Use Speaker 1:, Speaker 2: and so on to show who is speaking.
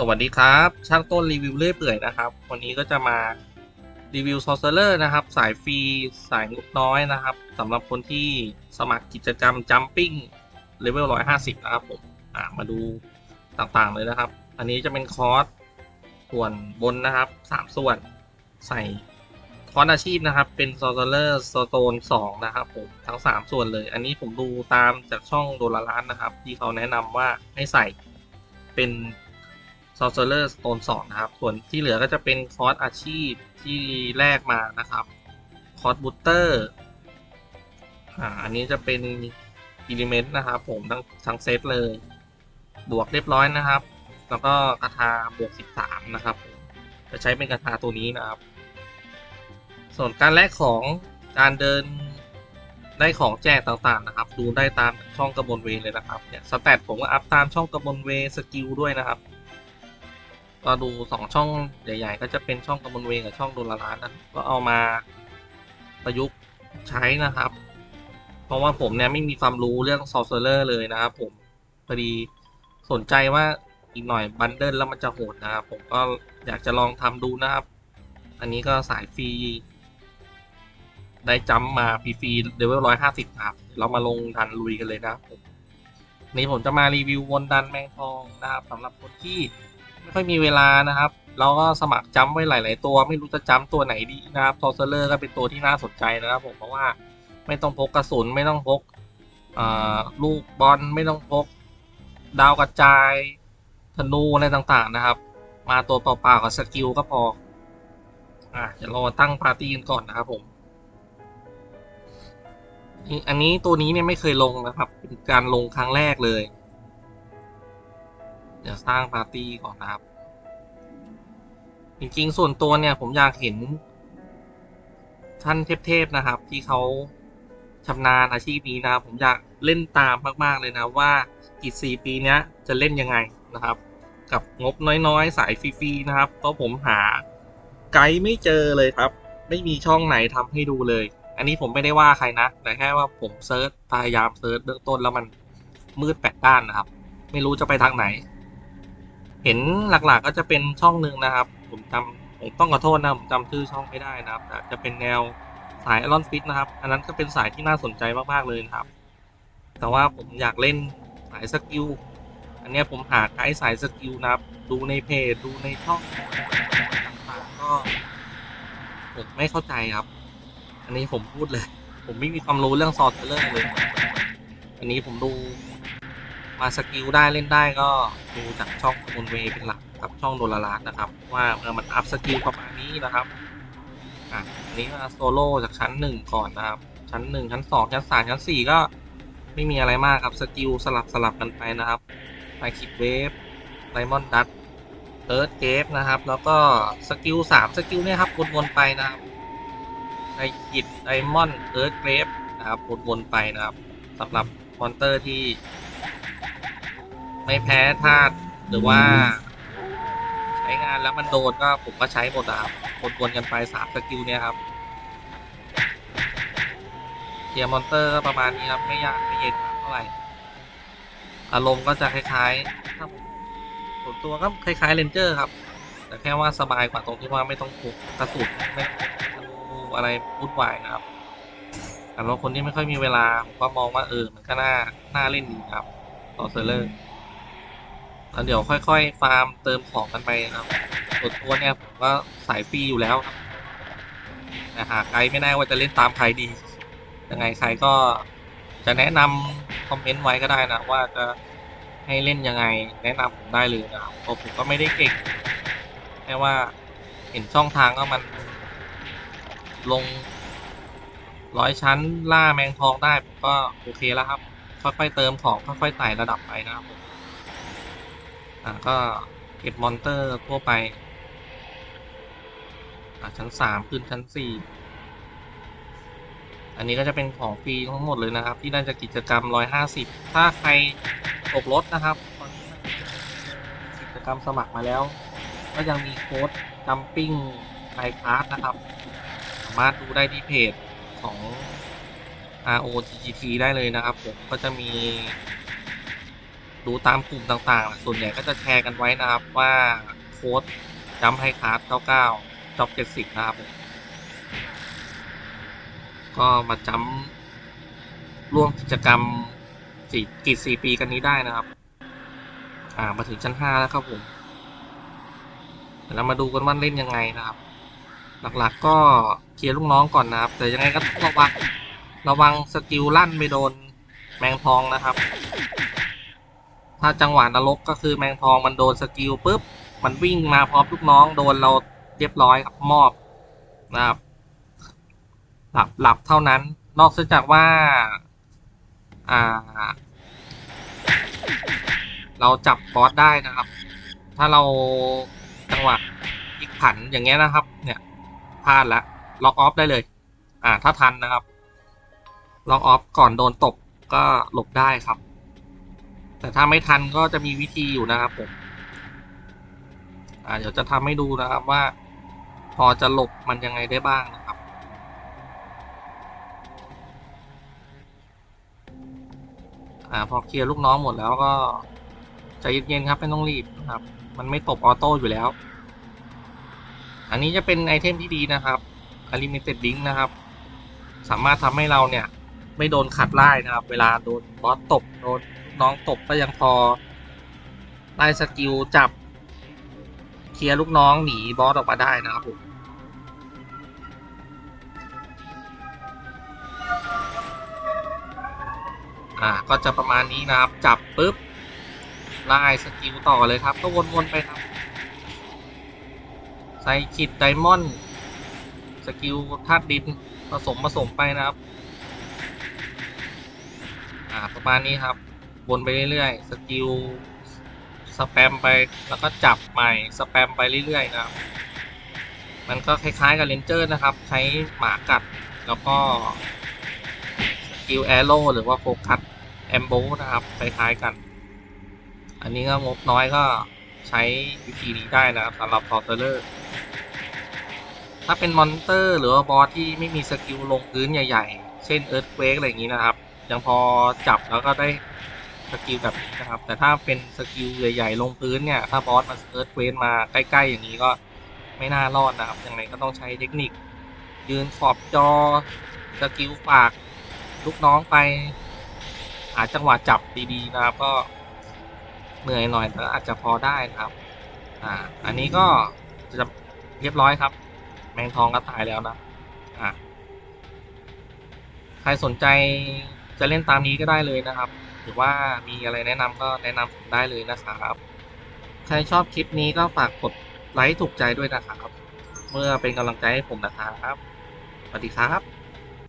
Speaker 1: สวัสดีครับ ช่างต้นรีวิวเรื่อยเปื่อยนะครับ วันนี้ก็จะมารีวิว s o r c e r e r นะครับ สายฟรีสายงบน้อยนะครับสำหรับคนที่สมัครกิจกรรม Jumping Level 150นะครับผมมาดูต่างๆเลยนะครับ อันนี้จะเป็นคอร์สส่วนบนนะครับ3ส่วนใส่คอร์สอาชีพนะครับ เป็น s o r c e r e r Stone 2นะครับผมทั้ง3ส่วนเลย อันนี้ผมดูตามจากช่องโดลาร้านนะครับ ที่เขาแนะนำว่าให้ใส่เป็น s o r c e r e r Stone 2นะครับ ส่วนที่เหลือก็จะเป็นคอร์สอาชีพที่แลกมานะครับ คอร์สบูตเตอร์อ่าอันนี้จะเป็น Element นะครับผมทั้งทั้งเซตเลย บวกเรียบร้อยนะครับ แล้วก็กระทาบวก 13 นะครับ จะใช้เป็นกระทาตัวนี้นะครับ ส่วนการแลกของการเดินได้ของแจกต่างๆนะครับ ดูได้ตามช่องกระบวนเวเลยนะครับเนี่ยสแตทผมก็อัพตามช่องกระบวนเวสกิลด้วยนะครับ ก็ดูสองช่องใหญ่ ๆ ก็จะเป็นช่องกำมลเวงกับช่องโดนละล้านนะก็เอามาประยุกต์ใช้นะครับ เพราะว่าผมเนี่ยไม่มีความรู้เรื่องซอฟต์แวร์เลยนะครับผมพอดีสนใจว่าอีกหน่อยบันเดิลแล้วมันจะโหดนะครับ ผมก็อยากจะลองทำดูนะครับ อันนี้ก็สายฟรีได้จัมป์มาฟรีๆเลเวลร้อยห้าสิบครับ เรามาลงดันลุยกันเลยนะครับผมนี่ผมจะมารีวิววนดันแมงทองนะครับสำหรับคนที่ ไม่ค่อยมีเวลานะครับ เราก็สมัครจัมป์ไว้หลาย ๆ ตัวไม่รู้จะจัมป์ตัวไหนดีนะครับทอร์เซอร์ก็เป็นตัวที่น่าสนใจนะครับผมเพราะว่าไม่ต้องพกกระสุนไม่ต้องพกลูกบอลไม่ต้องพก ดาวกระจายธนูอะไรต่าง ๆ นะครับ มาตัวเปล่า ๆ กับสกิลก็พออะเดี๋ยวเราตั้งปาร์ตี้กันก่อนนะครับผมอันนี้ตัวนี้เนี่ยไม่เคยลงนะครับ เป็นการลงครั้งแรกเลย ดี๋ยวสร้างปาร์ตี้ก่อนนะครับ จริงๆ ส่วนตัวเนี่ยผมอยากเห็น ท่านเทพๆนะครับ ที่เขาชำนาญอาชีพนี้นะผมอยากเล่นตามมากๆเลยนะว่ากีซีปีนี้จะเล่นยังไงนะครับ กับงบน้อยๆ สายฟรีๆนะครับ เพราะผมหาไกด์ไม่เจอเลยครับ ไม่มีช่องไหนทำให้ดูเลย อันนี้ผมไม่ได้ว่าใครนะ แต่แค่ว่าผมเซิร์ชพยายามเซิร์ชเบื้องต้นแล้วมันมืดแปดด้านนะครับ ไม่รู้จะไปทางไหน เห็นหลักๆก็จะเป็นช่องหนึ่งนะครับ ผมจำผมต้องขอโทษนะผมจำชื่อช่องไม่ได้นะครับแต่จะเป็นแนวสายอลอนฟิตนะครับ อันนั้นก็เป็นสายที่น่าสนใจมากๆเลยนะครับ แต่ว่าผมอยากเล่นสายสกิลอันนี้ผมหาไกด์สายสกิลนะครับ ดูในเพจดูในช่องต่างๆก็ผมไม่เข้าใจครับ อันนี้ผมพูดเลย ผมไม่มีความรู้เรื่องซอร์เทอร์เลย อันนี้ผมดู มาสกิลได้เล่นได้ก็ดูจากช่องบนเวเป็นหลักครับช่องโดลาลาดนะครับ ว่าเมื่อมันอัพสกิลประมาณนี้นะครับอะอันนี้มาโซโล่จากชั้นหนึ่งก่อนนะครับ ชั้นหนึ่งชั้นสองชั้นสามชั้นสี่ก็ไม่มีอะไรมากครับสกิลสลับสลับกันไปนะครับไมคิดเวฟไดมอนด์ดัตเอิร์ธเกฟนะครับ แล้วก็สกิลสามสกิลเนี่ยครับวนๆไปนะครับไดกิดไดมอนด์เอิร์ธเกฟนะครับวนๆไปนะครับสำหรับมอนเตอร์ที่ ไม่แพ้ธาตุหรือว่า ใช้งานแล้วมันโดนก็ผมก็ใช้หมดนะครับวนๆกันไปสามสกิลเนี่ยครับเทียร์มอนเตอร์ก็ประมาณนี้ครับ ไม่ยากไม่เย็นมากเท่าไหร่ อารมณ์ก็จะคล้ายๆถ้าผมส่วนตัวก็คล้ายๆเลนเจอร์ครับ แต่แค่ว่าสบายกว่าตรงที่ว่าไม่ต้องพกกระสุนไม่ต้องพกอะไรวุ่นวายนะครับแต่ว่าคนที่ไม่ค่อยมีเวลา ผมก็มองว่าเออมันก็น่าน่าเล่นดีครับต่อเซอร์เลอร์ แล้วเดี๋ยวค่อยๆ ฟาร์มเติมของกันไปนะครับส่วนตัวเนี่ยผมก็สายฟรีอยู่แล้วครับแต่หาใครไม่แน่ว่าจะเล่นตามใครดี ยังไงใครก็จะแนะนำคอมเมนต์ไว้ก็ได้นะว่าจะให้เล่นยังไง แนะนำผมได้เลยนะครับเพราะผมก็ไม่ได้เก่งแค่ว่าเห็นช่องทางก็มันลงร้อยชั้นล่าแมงทองได้ผมก็โอเคแล้วครับ ค่อยๆเติมของค่อยๆไต่ระดับไปนะครับผม อ่าก็เก็บมอนเตอร์ทั่วไป อ่าชั้นสามขึ้นชั้นสี่อันนี้ก็จะเป็นของฟรีทั้งหมดเลยนะครับ ที่ได้จากกิจกรรมร้อยห้าสิบถ้าใครตกรถนะครับตอนนี้กิจกรรมสมัครมาแล้ว ก็ยังมีโค้ดจัมปิ้งไทคาร์ดนะครับ สามารถดูได้ที่เพจของ ROGGT ได้เลยนะครับ ผมก็จะมี ดูตามกลุ่มต่างๆ ส่วนใหญ่ก็จะแชร์กันไว้นะครับว่าโค้ดจัมให้คาร์ด99จ็อบ70 นะครับผมก็มาจัมร่วมกิจกรรมสี่กิจสี่ปีกันนี้ได้นะครับ อ่ามาถึงชั้นห้าแล้วครับผมเดี๋ยวเรามาดูกันว่าเล่นยังไงนะครับ หลักๆก็เคลียร์ลูกน้องก่อนนะครับ แต่ยังไงก็ต้องระวังระวังสกิลลั่นไปโดนแมงทองนะครับ ถ้าจังหวะนรกก็คือแมงทองมันโดนสกิลปุ๊บ มันวิ่งมาพร้อมลูกน้องโดนเราเรียบร้อยครับมอบนะครับ หลับหลับเท่านั้น นอกจากว่า อ่า เราจับบอสได้นะครับ ถ้าเราจังหวะพลิกผันอย่างเงี้ยนะครับ เนี่ยพลาดล้วล็อกออฟได้เลย อ่า ถ้าทันนะครับล็อกออฟก่อนโดนตบก็หลบได้ครับ แต่ถ้าไม่ทันก็จะมีวิธีอยู่นะครับผมอ่าเดี๋ยวจะทำให้ดูนะครับว่า พอจะหลบมันยังไงได้บ้างนะครับ อ่าพอเคลียร์ลูกน้องหมดแล้วก็ใจเย็นๆครับไม่ต้องรีบนะครับ มันไม่ตบออโต้อยู่แล้ว อันนี้จะเป็นไอเทมที่ดีนะครับ Unlimited Link นะครับ สามารถทำให้เราเนี่ย ไม่โดนขัดไล่นะครับ เวลาโดนบอสตบโดน น้องตบก็ยังพอไล่สกิลจับ เคลียร์ลูกน้องหนีบอสออกมาได้นะครับผมอ่าก็จะประมาณนี้นะครับ จับปุ๊บไล่สกิลต่อเลยครับ ก็วนๆไปครับใส่ขิดไดมอนด์สกิลธาตุดินผสมผสมไปนะครับ อ่าประมาณนี้ครับ วนไปเรื่อยๆ สกิลสแปมไปแล้วก็จับใหม่สแปมไปเรื่อยๆนะครับ มันก็คล้ายๆกับเลนเจอร์นะครับ ใช้หมากัดแล้วก็สกิลแอโร่หรือว่าโฟกัสแอมโบนะครับคล้ายๆกัน อันนี้ก็งบน้อยก็ใช้วิธีนี้ได้นะครับสำหรับพอเตอร์ถ้าเป็นมอนเตอร์หรือว่าบอสที่ไม่มีสกิลลงพื้นใหญ่ๆ เช่นเอิร์ธเวกอะไรอย่างนี้นะครับ ยังพอจับแล้วก็ได้ สกิลแบบนี้นะครับ แต่ถ้าเป็นสกิลใหญ่ๆลงพื้นเนี่ย ถ้าบอสมาเอิร์ธเวกมาใกล้ๆอย่างนี้ก็ไม่น่ารอดนะครับ ยังไงก็ต้องใช้เทคนิค ยืนขอบจอสกิลฝากลูกน้องไป หาจังหวะจับดีๆนะครับ ก็เหนื่อยหน่อยแต่อาจจะพอได้นะครับ อ่า อันนี้ก็จะเรียบร้อยครับ แมงทองก็ตายแล้วนะ อ่าใครสนใจจะเล่นตามนี้ก็ได้เลยนะครับ รือว่ามีอะไรแนะนำก็แนะนำผมได้เลยนะครับ ใครชอบคลิปนี้ก็ฝากกดไลค์ถูกใจด้วยนะครับ เมื่อเป็นกำลังใจให้ผมนะครับ สวัสดีครับ